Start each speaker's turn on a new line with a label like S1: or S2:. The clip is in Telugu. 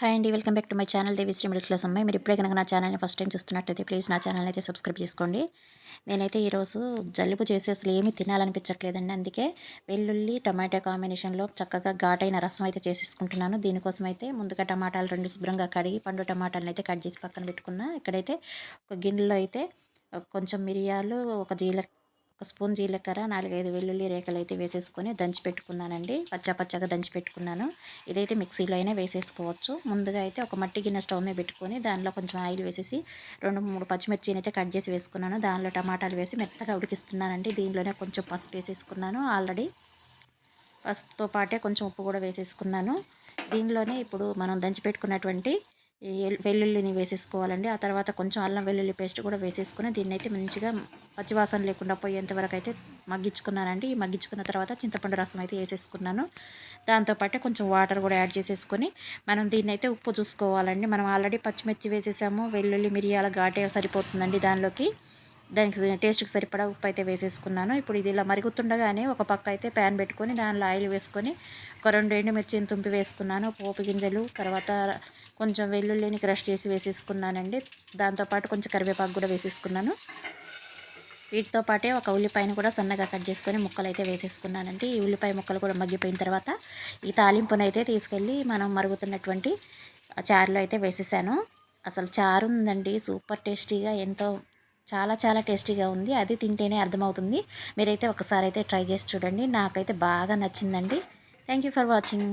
S1: హాయ్ అండి welcome back to my channel Devisri middle class అమ్మాయి మీరు ఇప్పుడే కనుక నా ఛానల్ని ఫస్ట్ టైం చూస్తున్నట్టయితే ప్లీజ్ నా ఛానల్ అయితే సబ్స్క్రైబ్ చేసుకోండి. నేనైతే ఈరోజు జలుబు చేసి అసలు ఏమీ తినాలనిపించట్లేదండి. అందుకే వెల్లుల్లి టమాటా కాంబినేషన్లో చక్కగా ఘాటైన రసం అయితే చేసేసుకుంటున్నాను. దీనికోసం అయితే ముందుగా టమాటాలు రెండు శుభ్రంగా కడిగి పండు టమాటాలను అయితే కట్ చేసి పక్కన పెట్టుకున్నా. ఇక్కడైతే ఒక గిన్నెలో అయితే కొంచెం మిరియాలు ఒక జీల ఒక స్పూన్ జీలకర్ర నాలుగైదు వెల్లుల్లి రేఖలు అయితే వేసేసుకొని దంచి పెట్టుకున్నానండి. పచ్చా పచ్చగా దంచి పెట్టుకున్నాను. ఇదైతే మిక్సీలో అయినా వేసేసుకోవచ్చు. ముందుగా అయితే ఒక మట్టి గిన్నె స్టవ్ మీద పెట్టుకొని దానిలో కొంచెం ఆయిల్ వేసేసి రెండు మూడు పచ్చిమిర్చిని అయితే కట్ చేసి వేసుకున్నాను. దానిలో టమాటాలు వేసి మెత్తగా ఉడికిస్తున్నానండి. దీనిలోనే కొంచెం పసుపు వేసేసుకున్నాను ఆల్రెడీ. పసుపుతో పాటే కొంచెం ఉప్పు కూడా వేసేసుకున్నాను. దీనిలోనే ఇప్పుడు మనం దంచి పెట్టుకున్నటువంటి వెల్లుల్లిని వేసేసుకోవాలండి. ఆ తర్వాత కొంచెం అల్లం వెల్లుల్లి పేస్ట్ కూడా వేసేసుకుని దీన్ని అయితే మంచిగా పచ్చివాసన లేకుండా పోయేంత వరకు అయితే మగ్గించుకున్నానండి. ఈ మగ్గించుకున్న తర్వాత చింతపండు రసం అయితే వేసేసుకున్నాను. దాంతోపాటు కొంచెం వాటర్ కూడా యాడ్ చేసేసుకొని మనం దీన్ని అయితే ఉప్పు చూసుకోవాలండి. మనం ఆల్రెడీ పచ్చిమిర్చి వేసేసాము వెల్లుల్లి మిరియాల ఘాటే సరిపోతుందండి దానిలోకి. దానికి టేస్ట్కి సరిపడా ఉప్పు అయితే వేసేసుకున్నాను. ఇప్పుడు ఇది ఇలా మరుగుతుండగానే ఒక పక్క అయితే ప్యాన్ పెట్టుకొని దానిలో ఆయిల్ వేసుకొని ఒక రెండు ఎండుమిర్చిని తుంపి వేసుకున్నాను. పోపు గింజలు తర్వాత కొంచెం వెల్లుల్లిని క్రష్ చేసి వేసేసుకున్నానండి. దాంతోపాటు కొంచెం కరివేపాకు కూడా వేసేసుకున్నాను. వీటితో పాటే ఒక ఉల్లిపాయను కూడా సన్నగా కట్ చేసుకొని ముక్కలు అయితే వేసేసుకున్నానండి. ఈ ఉల్లిపాయ ముక్కలు కూడా మగ్గిపోయిన తర్వాత ఈ తాలింపును అయితే తీసుకెళ్ళి మనం మరుగుతున్నటువంటి చారులో అయితే వేసేసాను. అసలు చారు ఉందండి సూపర్ టేస్టీగా ఎంతో చాలా చాలా టేస్టీగా ఉంది. అది తింటేనే అర్థమవుతుంది. మీరైతే ఒకసారి అయితే ట్రై చేసి చూడండి. నాకైతే బాగా నచ్చిందండి. Thank you for watching.